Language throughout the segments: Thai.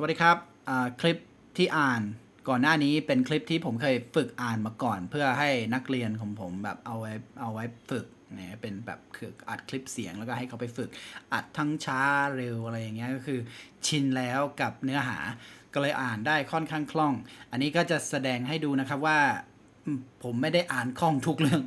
สวัสดีครับคลิปที่อ่านก่อนหน้านี้เป็นคลิปที่ผมเคยฝึกอ่านมาก่อน เพื่อให้นักเรียนของผมแบบเอาไว้เอาไว้ฝึกเนี่ยเป็นแบบคืออัดคลิปเสียงแล้วก็ให้เขาไปฝึก อัดทั้งช้าเร็วอะไรอย่างเงี้ยก็คือชินแล้วกับเนื้อหาก็เลยอ่านได้ค่อนข้างคล่อง อันนี้ก็จะแสดงให้ดูนะครับว่าผมไม่ได้อ่านคล่องทุกเรื่อง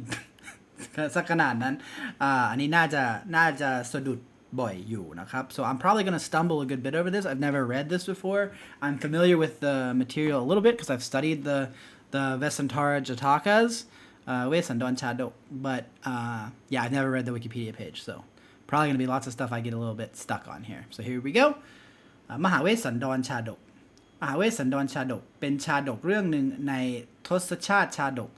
สักขนาดนั้นอ่าอันนี้น่าจะน่าจะสะดุด บ่อยอยู่นะครับ so I'm probably gonna stumble a good bit over this I've never read this before I'm familiar with the material a little bit because I've studied the the Vesantara Jatakas uh, เวสสันดรชาดก but uh, yeah I've never read the Wikipedia page so probably gonna be lots of stuff I get a little bit stuck on here so here we go อ่ามหาเวสสันดรชาดก มหาเวสสันดรชาดก เป็นชาดกเรื่องหนึ่งในทศชาติชาดก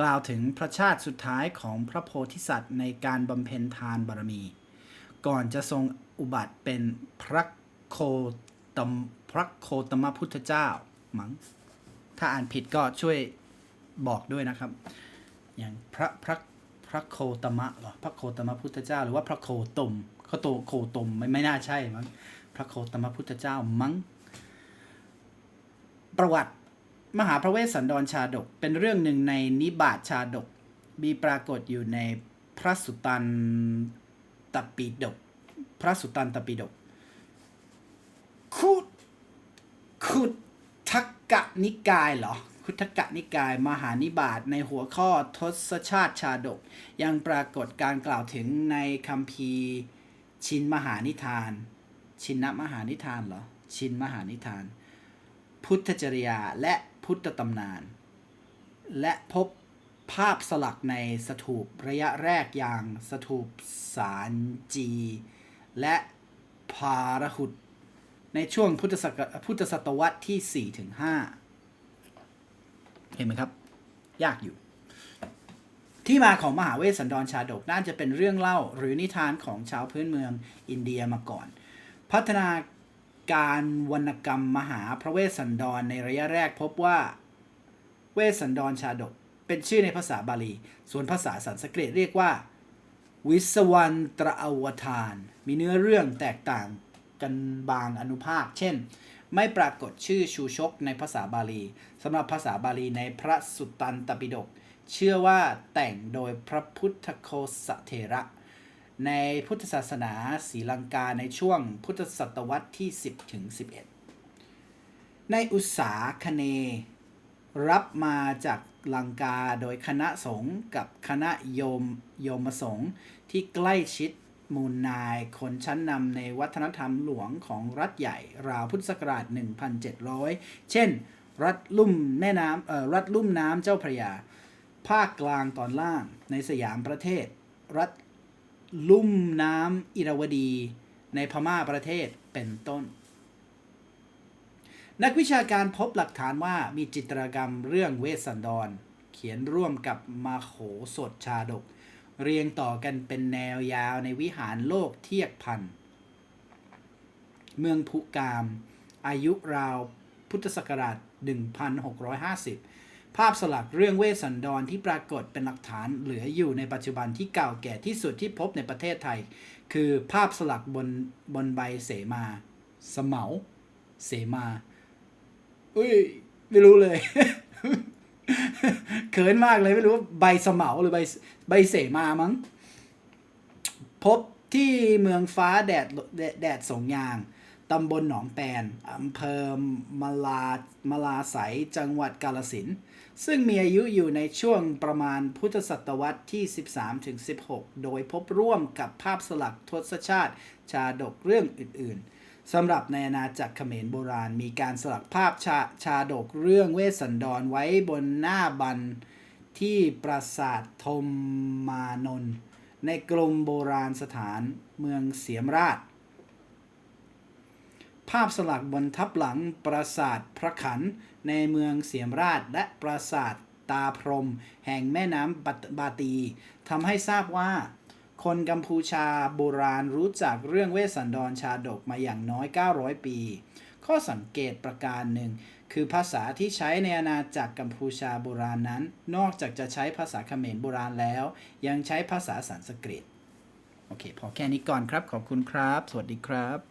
กล่าวถึงพระชาติสุดท้ายของพระโพธิสัตว์ในการบำเพ็ญทานบารมี ก่อนจะทรงอุบัติเป็นพระโคตมพระโคตมพุทธเจ้ามั้งถ้าอ่านผิดก็ช่วยบอกด้วยนะครับ อย่างพระพระพระโคตมะหรอพระโคตมพุทธเจ้า หรือว่าพระโคตมเขาโตโคตมไม่ไม่น่าใช่มั้งพระโคตมพุทธเจ้ามั้งประวัติมหาพระเวสสันดรชาดก เป็นเรื่องหนึ่งในนิบาตชาดก มีปรากฏอยู่ในพระสุตัน ตปิฎกพระสุตันตปิฎกคุคุทกกะนิกายเหรอคุทกกะนิกาย มหานิบาตในหัวข้อทศชาติชาดก ยังปรากฏการกล่าวถึงในคัมภีชินมหานิทาน ชินนมหานิทานเหรอชินมหานิทาน พุทธจริยาและพุทธตำนาน และพบ ภาพสลักในสถูประยะแรกอย่างสถูปสารจี และพารหุดในช่วงพุทธศักพุทธศตวรรษที่ 4 ถึง 5 เห็นไหมครับ ยากอยู่ ที่มาของมหาเวสสันดรชาดกน่าจะเป็นเรื่องเล่าหรือนิทานของชาวพื้นเมืองอินเดียมาก่อน พัฒนาการวรรณกรรมมหาพระเวสสันดรในระยะแรกพบว่า เวสสันดรชาดก เป็นชื่อในภาษาบาลี ส่วนภาษาสันสกฤตเรียกว่า วิสวันตรอวทาน มีเนื้อเรื่องแตกต่างกันบางอนุภาค เช่น ไม่ปรากฏชื่อชูชกในภาษาบาลีสำหรับภาษาบาลีในพระสุตตันตปิฎกเชื่อว่าแต่งโดยพระพุทธโคสเถระ ในพุทธศาสนาศรีลังกาในช่วงพุทธศตวรรษที่ 10ถึง11 ในอุตสาคเน รับมาจากลังกาโดยคณะสงฆ์กับคณะโยมโยมสงฆ์ที่ใกล้ชิดมูลนายคนชั้นนำในวัฒนธรรมหลวงของรัฐใหญ่ราวพุทธศักราช 1,700 เช่น รัฐลุ่มแม่น้ำเอ่อรัฐลุ่มน้ำเจ้าพระยา ภาคกลางตอนล่างในสยามประเทศ รัฐลุ่มน้ำอิรวดี ในพม่าประเทศเป็นต้น นักวิชาการพบหลักฐานว่ามีจิตรกรรมเรื่องเวสสันดร เขียนร่วมกับมาโขสดชาดก เรียงต่อกันเป็นแนวยาวในวิหารโลกเทียกพัน เมืองพุกาม อายุราวพุทธศักราช 1650 ภาพสลักเรื่องเวสสันดรที่ปรากฏเป็นหลักฐานเหลืออยู่ในปัจจุบันที่เก่าแก่ที่สุดที่พบในประเทศไทย คือภาพสลักบนบนใบเสมาเหมาเสมา อุ้ยไม่รู้เลย เขินมากเลยไม่รู้ว่าใบสมเหมาหรือใบใบเสมามั้ง พบที่เมืองฟ้าแดดแดดแสงยาง ตำบลหนองแปนอำเภอมาลามาลาไสยจังหวัดกาลสิน ซึ่งมีอายุอยู่ในช่วงประมาณพุทธศตวรรษที่ 13-16 โดยพบร่วมกับภาพสลักทศชาติ ชาดกเรื่องอื่นๆ สำหรับในอาณาจักรเขมรโบราณ มีการสลักภาพชาชาดกเรื่องเวสสันดรไว้บนหน้าบันที่ปราสาทธมมานนท์ในกรมโบราณสถานเมืองเสียมราช ภาพสลักบนทับหลังปราสาทพระขันในเมืองเสียมราช และปราสาทตาพรหมแห่งแม่น้ำบบาตีทำให้ทราบว่า คนกัมพูชาโบราณรู้จักเรื่องเวสสันดรชาดกมาอย่างน้อย 900 ปี ข้อสังเกตประการหนึ่ง คือภาษาที่ใช้ในอาณาจักรกัมพูชาโบราณนั้น นอกจากจะใช้ภาษาเขมรโบราณแล้ว ยังใช้ภาษาสันสกฤต โอเค พอแค่นี้ก่อนครับ ขอบคุณครับ สวัสดีครับ